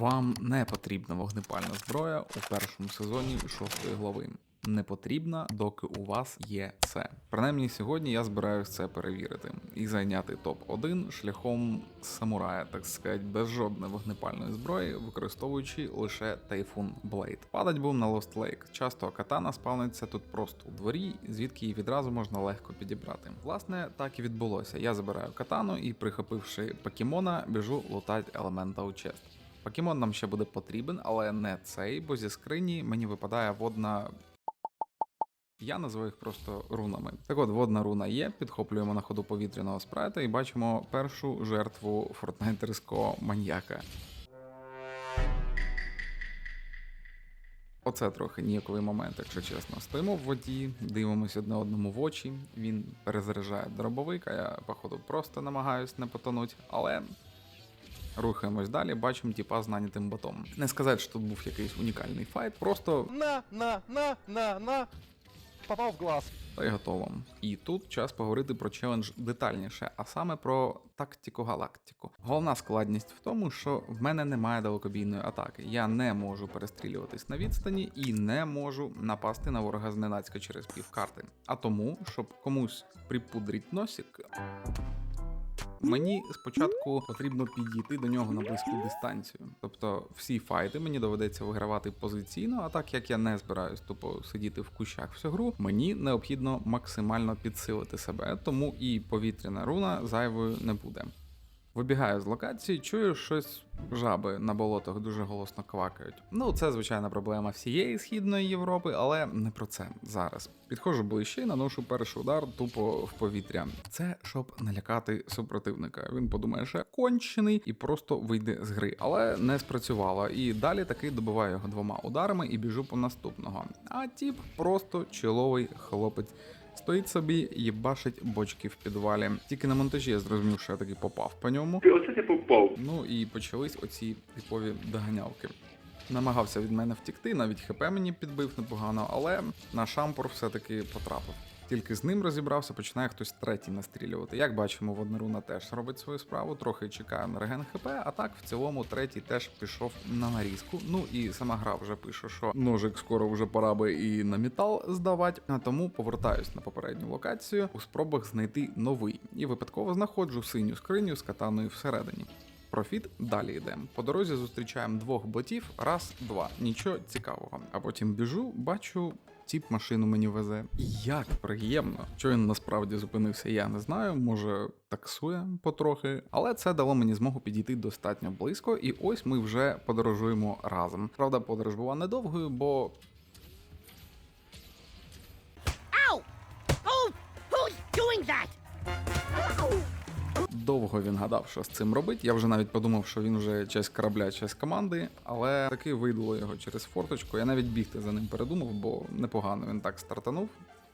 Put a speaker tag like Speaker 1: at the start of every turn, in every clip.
Speaker 1: Вам не потрібна вогнепальна зброя у першому сезоні шостої глави. Не потрібна, доки у вас є це. Принаймні сьогодні я збираюся це перевірити і зайняти топ-1 шляхом самурая, так сказати, без жодної вогнепальної зброї, використовуючи лише Typhoon Blade. Падать був на Lost Lake. Часто катана спавниться тут просто у дворі, звідки її відразу можна легко підібрати. Власне, так і відбулося. Я забираю катану і, прихопивши покемона, біжу лутати елемента у чест. Покемон нам ще буде потрібен, але не цей, бо зі скрині мені випадає водна. Я називаю їх просто рунами. Так от, водна руна є, підхоплюємо на ходу повітряного спрайта і бачимо першу жертву фортнайтерського маньяка. Оце трохи ніяковий момент, якщо чесно. Стоїмо в воді, дивимося одне одному в очі. Він перезаряджає дробовик, а я, походу, просто намагаюсь не потонути, але Рухаємось далі, бачимо тіпа з нанятим ботом. Не сказати, що тут був якийсь унікальний файт, просто
Speaker 2: На, на, на, на, на. Попав в глаз.
Speaker 1: та й готово. І тут час поговорити про челендж детальніше, а саме про тактику галактику. Головна складність в тому, що в мене немає далекобійної атаки. Я не можу перестрілюватись на відстані і не можу напасти на ворога зненацька через півкарти. А тому, щоб комусь припудрить носик. Мені спочатку потрібно підійти до нього на близьку дистанцію. Тобто всі файти мені доведеться вигравати позиційно, а так як я не збираюсь тупо сидіти в кущах всю гру, мені необхідно максимально підсилити себе, тому і повітряна руна зайвою не буде. Вибігаю з локації, чую щось жаби на болотах дуже голосно квакають. Ну, це звичайна проблема всієї східної Європи, але не про це зараз. Підходжу ближче і наношу перший удар тупо в повітря. Це щоб налякати супротивника. Він подумає, що кончений і просто вийде з гри, але не спрацювало. І далі таки добиваю його двома ударами і біжу по наступного. А тіп просто чоловий хлопець. Стоїть собі і бачить бочки в підвалі. Тільки на монтажі я зрозумів, що я таки попав по ньому.
Speaker 3: Оце ти попав.
Speaker 1: Ну і почались оці типові доганялки. Намагався від мене втікти, навіть хп мені підбив непогано, але на шампур все-таки потрапив. Тільки з ним розібрався, починає хтось третій настрілювати. Як бачимо, водна руна теж робить свою справу, трохи чекаю на реген ХП, а так в цілому третій теж пішов на нарізку. Ну і сама гра вже пише, що ножик скоро вже пора би і на метал здавати. А тому повертаюсь на попередню локацію у спробах знайти новий. І випадково знаходжу синю скриню з катаною всередині. Профіт далі йде. По дорозі зустрічаємо двох ботів, раз, два. Нічого цікавого. А потім біжу, бачу. Тіп машину мені везе. Як приємно. Що він насправді зупинився, я не знаю. Може таксує потрохи, але це дало мені змогу підійти достатньо близько, і ось ми вже подорожуємо разом. Правда, подорож була недовгою, бо
Speaker 4: Ау! Oh, who's doing that?
Speaker 1: Довго він гадав, що з цим робить. Я вже навіть подумав, що він вже часть корабля, часть команди, але таки видало його через форточку. Я навіть бігти за ним передумав, бо непогано він так стартанув.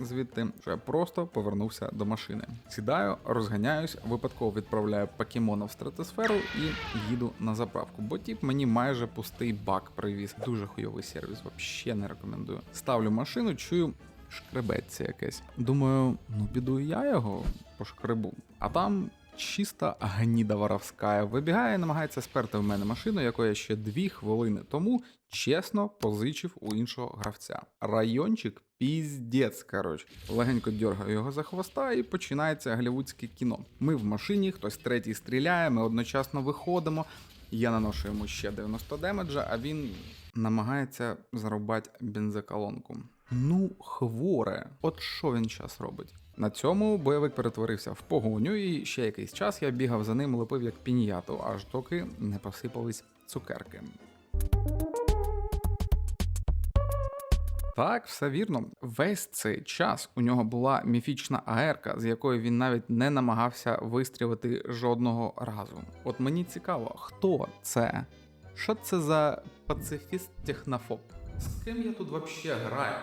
Speaker 1: Звідти, що я просто повернувся до машини. Сідаю, розганяюсь, випадково відправляю покемона в стратосферу і їду на заправку. Бо тіп мені майже пустий бак привіз. Дуже хуйовий сервіс, взагалі не рекомендую. Ставлю машину, чую. Шкребеться якесь. Думаю, ну піду я його пошкребу. А там чиста гніда воровська вибігає намагається сперти в мене машину, яку я ще дві хвилини тому чесно позичив у іншого гравця. Райончик піздець, коротше. Легенько дергаю його за хвоста і починається голівудське кіно. Ми в машині, хтось третій стріляє, ми одночасно виходимо. Я наношу йому ще 90 демеджа, а він намагається зарубати бензоколонку. Ну, хворе, от що він час робить? На цьому бойовик перетворився в погоню, і ще якийсь час я бігав за ним, лепив як піньяту, аж доки не посипались цукерки. Так, все вірно. Весь цей час у нього була міфічна аерка, з якою він навіть не намагався вистрілити жодного разу. От мені цікаво, хто це? Що це за пацифіст технофоб? З ким я тут взагалі граю?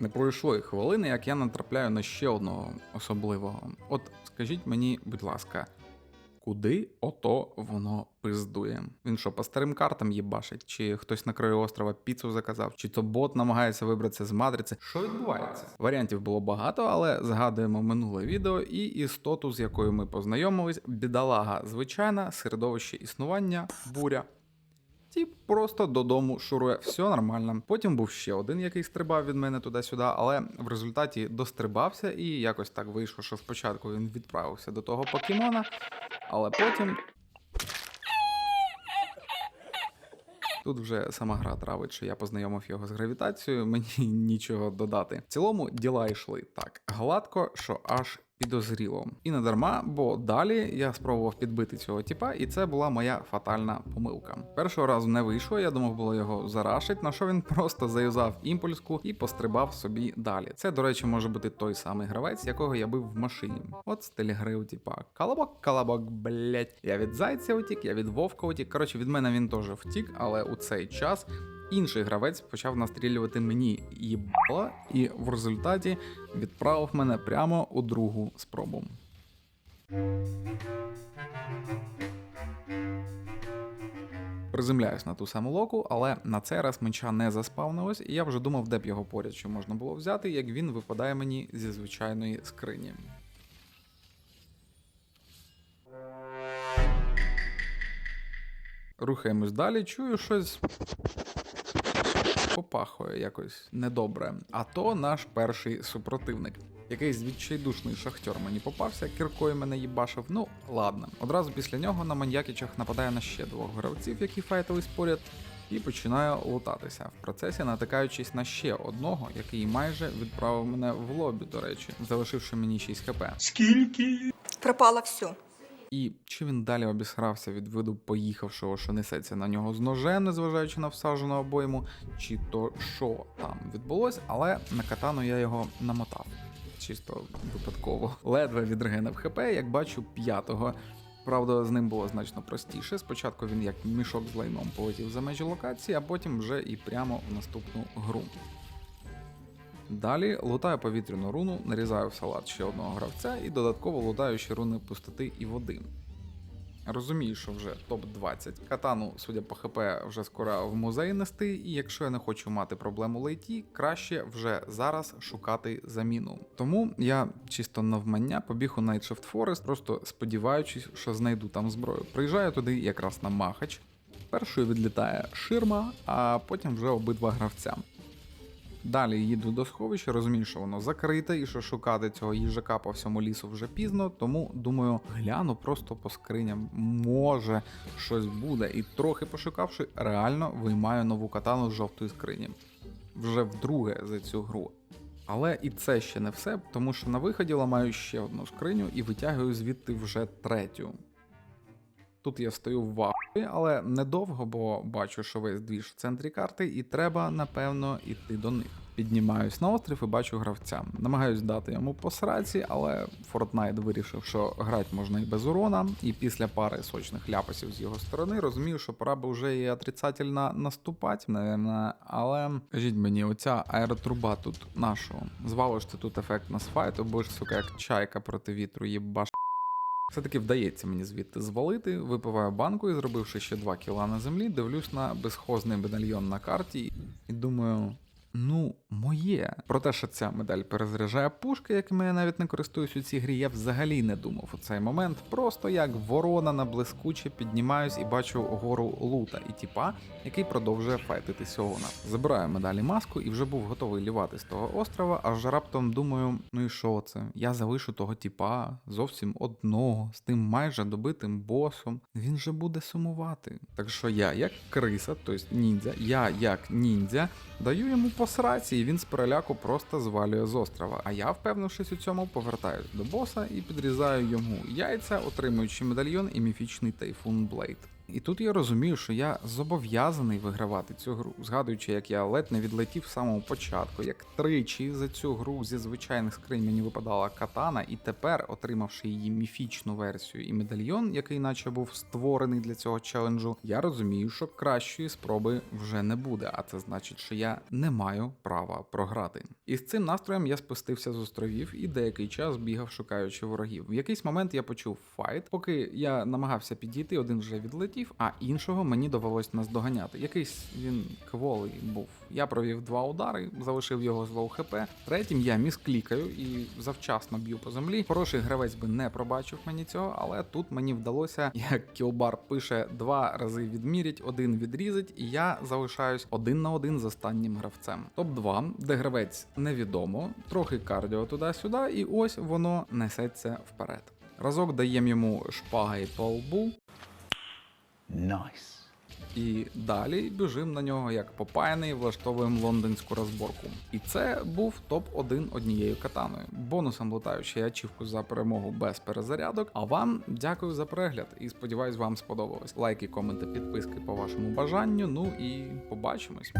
Speaker 1: Не пройшло і хвилини, як я натрапляю на ще одного особливого. От скажіть мені, будь ласка, куди ото воно пиздує? Він що, по старим картам їбашить? Чи хтось на краю острова піцу заказав, чи то бот намагається вибратися з матриці? Що відбувається? Варіантів було багато, але згадуємо минуле відео і істоту, з якою ми познайомились, бідолага, звичайна, середовище існування, буря. Тіп просто додому шурує, все нормально. Потім був ще один, який стрибав від мене туди-сюди, але в результаті дострибався і якось так вийшло, що спочатку він відправився до того покемона, але потім. Тут вже сама гра травить, що я познайомив його з гравітацією, мені нічого додати. В цілому діла йшли так гладко, що аж підозріло. І не дарма, бо далі я спробував підбити цього тіпа, і це була моя фатальна помилка. Першого разу не вийшло, я думав було його зарашить, на що він просто заюзав імпульску і пострибав собі далі. Це, до речі, може бути той самий гравець, якого я бив в машині. От стиль гри у тіпа. Колобок, колобок, блять. Я від зайця утік, я від вовка утік. Коротше, від мене він теж втік, але у цей час інший гравець почав настрілювати мені їбало, і в результаті відправив мене прямо у другу спробу. Приземляюсь на ту саму локу, але на цей раз меча не заспавнилось, і я вже думав, де б його поряд що можна було взяти, як він випадає мені зі звичайної скрині. Рухаємось далі, чую щось попахує якось недобре. А то наш перший супротивник. Якийсь відчайдушний шахтер мені попався, кіркою мене їбашив. Ну ладно. Одразу після нього на маньякічах нападає на ще двох гравців, які файтились поряд, і починає лутатися, в процесі натикаючись на ще одного, який майже відправив мене в лобі, до речі, залишивши мені 6 хп.
Speaker 3: Скільки Пропало все.
Speaker 1: І чи він далі обісрався від виду поїхавшого, що несеться на нього з ножем, незважаючи на всаджену обойму, чи то що там відбулось, але на катану я його намотав. Чисто випадково. Ледве відрегенив ХП, як бачу, п'ятого. Правда, з ним було значно простіше. Спочатку він як мішок з лайном полетів за межі локації, а потім вже і прямо в наступну гру. Далі лутаю повітряну руну, нарізаю в салат ще одного гравця і додатково лутаю ще руни пустоти і води. Розумію, що вже топ-20. Катану, судя по ХП, вже скоро в музей нести, і якщо я не хочу мати проблему лейті, краще вже зараз шукати заміну. Тому я чисто навмання побіг у Night Forest, просто сподіваючись, що знайду там зброю. Приїжджаю туди якраз на Махач. Першою відлітає ширма, а потім вже обидва гравця. Далі їду до сховища, розумію, що воно закрите і що шукати цього їжака по всьому лісу вже пізно, тому думаю, гляну просто по скриням, може щось буде. І трохи пошукавши, реально виймаю нову катану з жовтої скрині. Вже вдруге за цю гру. Але і це ще не все, тому що на виході ламаю ще одну скриню і витягую звідти вже третю. Тут я стою в вахі, але недовго, бо бачу, що весь двіж в центрі карти, і треба, напевно, іти до них. Піднімаюсь на острів і бачу гравця. Намагаюсь дати йому по сраці, але Fortnite вирішив, що грати можна і без урона, і після пари сочних ляпасів з його сторони розумію, що пора би вже і отрицательно наступати, напевно. Але кажіть мені, оця аеротруба тут нашого. Звалиш ти тут ефект на сфайту, бо ж сука, як чайка проти вітру, їбаш. Все-таки вдається мені звідти звалити, випиваю банку і зробивши ще 2 кіла на землі, дивлюсь на безхозний медальйон на карті і думаю. Ну, моє. Про те, що ця медаль перезаряджає пушки, якими я навіть не користуюсь у цій грі, я взагалі не думав у цей момент. Просто як ворона на блискуче піднімаюсь і бачу гору лута і тіпа, який продовжує файтити Сьогона. Забираю медалі маску і вже був готовий лівати з того острова, аж раптом думаю, ну і що це? Я залишу того тіпа зовсім одного, з тим майже добитим босом. Він же буде сумувати. Так що я, як криса, тобто ніндзя, я як ніндзя, даю йому по і він з переляку просто звалює з острова. А я, впевнившись у цьому, повертаюсь до боса і підрізаю йому яйця, отримуючи медальйон і міфічний тайфун Блейд. І тут я розумію, що я зобов'язаний вигравати цю гру, згадуючи, як я ледь не відлетів з самого початку, як тричі за цю гру зі звичайних скринь мені випадала катана, і тепер, отримавши її міфічну версію і медальйон, який наче був створений для цього челенджу, я розумію, що кращої спроби вже не буде, а це значить, що я не маю права програти. І з цим настроєм я спустився з островів і деякий час бігав, шукаючи ворогів. В якийсь момент я почув файт, поки я намагався підійти, один вже відлетів. Полетів, а іншого мені довелось наздоганяти. Якийсь він кволий був. Я провів два удари, залишив його з лоу хп. Третім я місклікаю і завчасно б'ю по землі. Хороший гравець би не пробачив мені цього, але тут мені вдалося, як кілбар пише, два рази відмірять, один відрізать, і я залишаюсь один на один з останнім гравцем. Топ 2 де гравець невідомо, трохи кардіо туди-сюди, і ось воно несеться вперед. Разок даємо йому шпагою по лбу,
Speaker 5: Nice.
Speaker 1: і далі біжим на нього як попаяний, влаштовуємо лондонську розборку. І це був топ-1 однією катаною. Бонусом лутаю ще й ачівку за перемогу без перезарядок. А вам дякую за перегляд і сподіваюсь, вам сподобалось. Лайки, коменти, підписки по вашому бажанню. Ну і побачимось.